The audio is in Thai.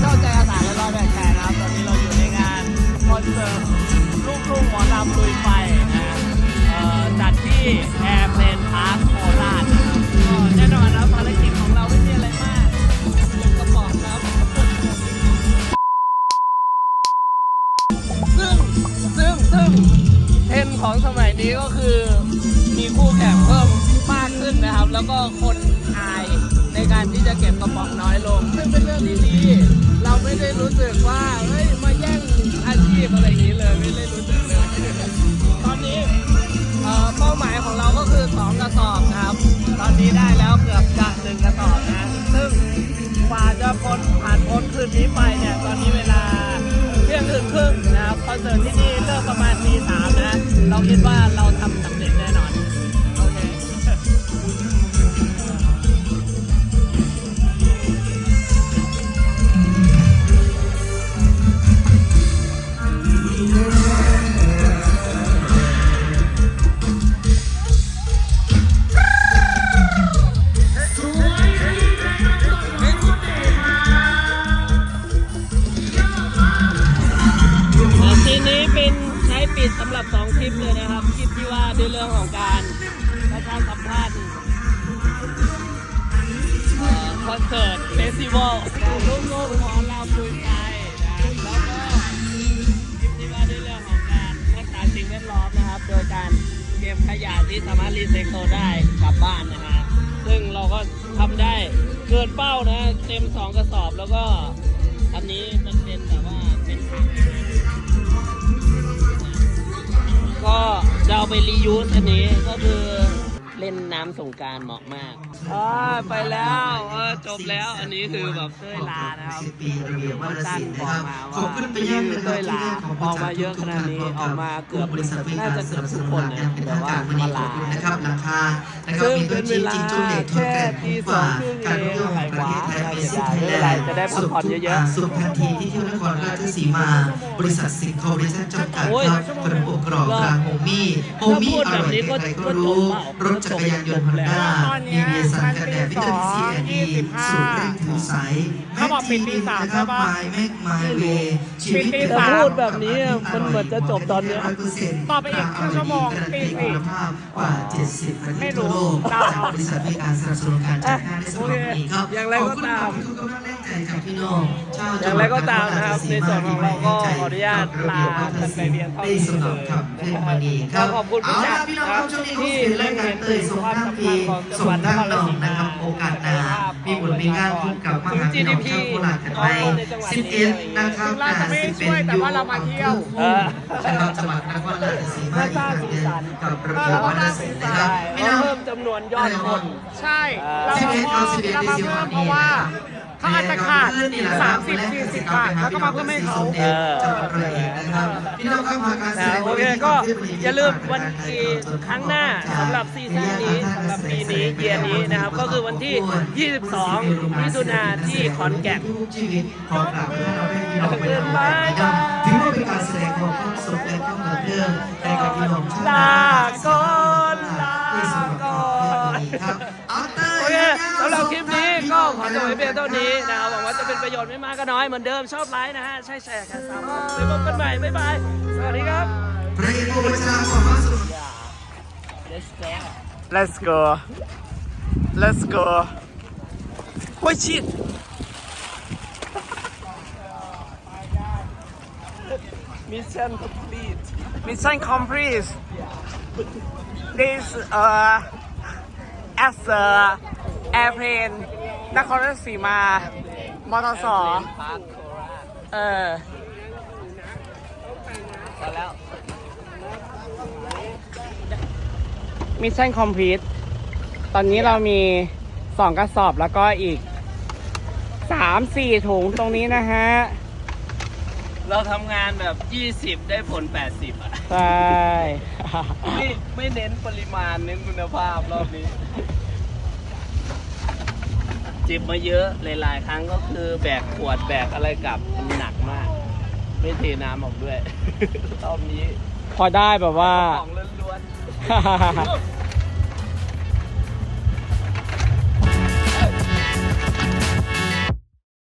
เจ้าใจอาสาและรอยแบดแปดนะครับ ตอนนี้เราอยู่ในงานคอนเสิร์ตลูกทุ่งหมอลำลุยไฟนะเอ่จัดที่แอร์เพลนพาร์คโคราชก็แน่นอนนะครับภารกิจของเราไม่มีอะไรมากลงกระบอกครับ ซึ่งซึ่งซึ่งเทรนด์ของสมัยนี้ก็คือมีคู่แข่งเพิ่มมากขึ้นนะครับ แล้วก็คนอาย การที่จะเก็บกระป๋องน้อยลง ซึ่งเป็นเรื่องที่ดีเราไม่ได้รู้สึกว่าเฮ้ยมาแย่งอาชีพอะไรอย่างนี้เลยไม่ได้รู้สึกเลยตอนนี้เอ่อเป้าหมายของเราก็คือ2กระสอบนะครับ ตอนนี้ได้แล้วเกือบจะหนึ่งกระสอบนะซึ่งกว่าจะพ้นผ่านพ้นคืนนี้ไปเนี่ยตอนนี้เวลาเที่ยงคืนครึ่งนะครับคอนเสิร์ตที่นี่เริ่มประมาณตีสามนะเราคิดว่าเรา นี้เป็นใช้ปิดสำหรับ2คลิปเลยนะครับ คลิปที่ว่าด้วยเรื่องของการประชาสัมพันธ์คอนเสิร์ตเฟสติวัลลูกลูกหมอลำลุยไฟนะแล้วก็คลิปที่ว่าด้วยเรื่องของการรักษาสิ่งแวดล้อมนะครับ โดยการเก็บขยะที่สามารถรีไซเคิลได้กลับบ้านนะฮะซึ่งเราก็ทำได้เกินเป้านะ เต็ม2กระสอบแล้วก็อันนี้มันเป็นแบบว่าเป็นถัง ไปรียูสอันนี้ก็คือ เล่นน้ำสงกรารเหมาะมากอ่าไปแล้วเออจบแล้ว อันนี้คือแบบเต้ยลานะครับปีระเบียบวัฒนศิลป์นะครับสั้นบอกมาว่าขอบคุณไปยังนะคเต้รับยลาออกมาเยอะขนาดนี้ออกมาเกือบบริษัทบริน่าการจะสเกือนับบสทุกนุนคนงานนะเป็นแต่ทางว่าการวันมานี้ขอลาบคุณนะครับราคานะครับซึ่งมีตัวเป็นจริเวงลาจริงจุดเด็ดทุนแก่นแค่กว่าตีการสองเที่ยวแห่งประเทศไทยครึ่งเองเป็นสิ่งไทยแลอะไรนด์จะได้พักผ่อนเยอะๆสุขทันทีที่เที่ยวนครราชสีมา บริษัทสิงห์คอร์ปอเรชั่นจำกัดโอ้ยครับขนมอบกรอบตราโฮมี่โฮมี่อร่อยใครๆก็รู้รถจักรยานยนต์ฮอนด้ามีเบียร์ซันกันแดดวิตามินซีแอนดีสูตรเร่งผิวใสเขาบอกปิดตีสามนะครับใช่ปะไมแม็กไมเวชีวิตปิดตีแต่สามพูดแบบนี้มันเหมือนจะจบตอนเนี้ยต่อไปอีกครึ่งชั่วโมงตีสี่คุณภาพกว่า 70ประเทไม่ศรู้ทั่วโลกเดาจากบริษัทมีการสนับสนุนการจัดงานในสมัยนี้ครับอย่างไรก็ตามขอบคุณทุกกำลังแรงใจจากพี่น้องชาว อย่างไรก็ตามนะครับในส่วนของเราก็ขออนุญาตลาท่านไปเรียนเท่านี้ได้สำหรับครับเพลงมานีครับขอบคุณผู้จัดเอาล่ะพี่น้องครับช่วงนี้ที่ที่รายการเตยสงข้ามปีสงข้ามน้องนะครับโอกาสหน้ามีบท มีงานพบกับมหาพี่น้องชาวโคราชกันไป11นะครับเราจะไม่ช่วยแต่ว่าเรามาเที่ยวเออนะครับจังหวัดนครราชสีมาอีกครั้งหนึ่งกับระเบียบวัฒนศิลป์นะครับใช่พี่น้องเพิ่มจำนวนยอดคนใช่เรามาเพิ่มเรามาเพิ่มเพราะว่าเขาอาจจะขาด30 40บาทแล้วก็มาเพิ่มให้เขาเออจังหวัดระยองนะครับพี่น้องครับมาการแสนะดงโอเคก็อย่าลืมวันที่ครั้งหน้าสำหรับซีซั่นนี้สำหรับปีนี้เยียร์นี้นะครับก็คือวันที่ 22มิถุนานที่ขอนแก่นทุกชีวิตขอกราบพระเราให้พี่น้องไปทำงานนะครับถือว่าเป็นการแสดงความสุขและความบันเทิงให้กับพี่น้องชาวลาก่อนลาก่อนครับเอาเตโอเคสำหรับคลิปนี้ก็ขอจบไว้เพียงเท่านี้นะครับหวังว่าจะเป็นประโยชน์ไม่มากก็น้อยเหมือนเดิมชอบไลค์นะฮะใช่แชร์กันซ้ำไปพบกันใหม่บ๊ายบายสวัสดีครับพระเอกผู้บัญชาความมั่นสุข Let's go Let's go โอ้ยชิด Mission complete Mission complete This uh as a airplane นครราชสีมามอเตอร์สอพาร์คโคราชเออไปแล้วมิชชั่นคอมพลีทตอนนี้เรามี2กระสอบแล้วก็อีก 3-4ถุงตรงนี้นะฮะ เราทำงานแบบ 20 ได้ผล 80 อะ ใช่ ไม่ไม่เน้นปริมาณเน้นคุณภาพรอบนี้เจ็บมาเยอะหลายๆครั้งก็คือแบกขวดแบกอะไรกลับมันหนักมาก ไม่เทน้ำออกด้วย รอบนี้ พอได้แบบว่า ของล้วนๆ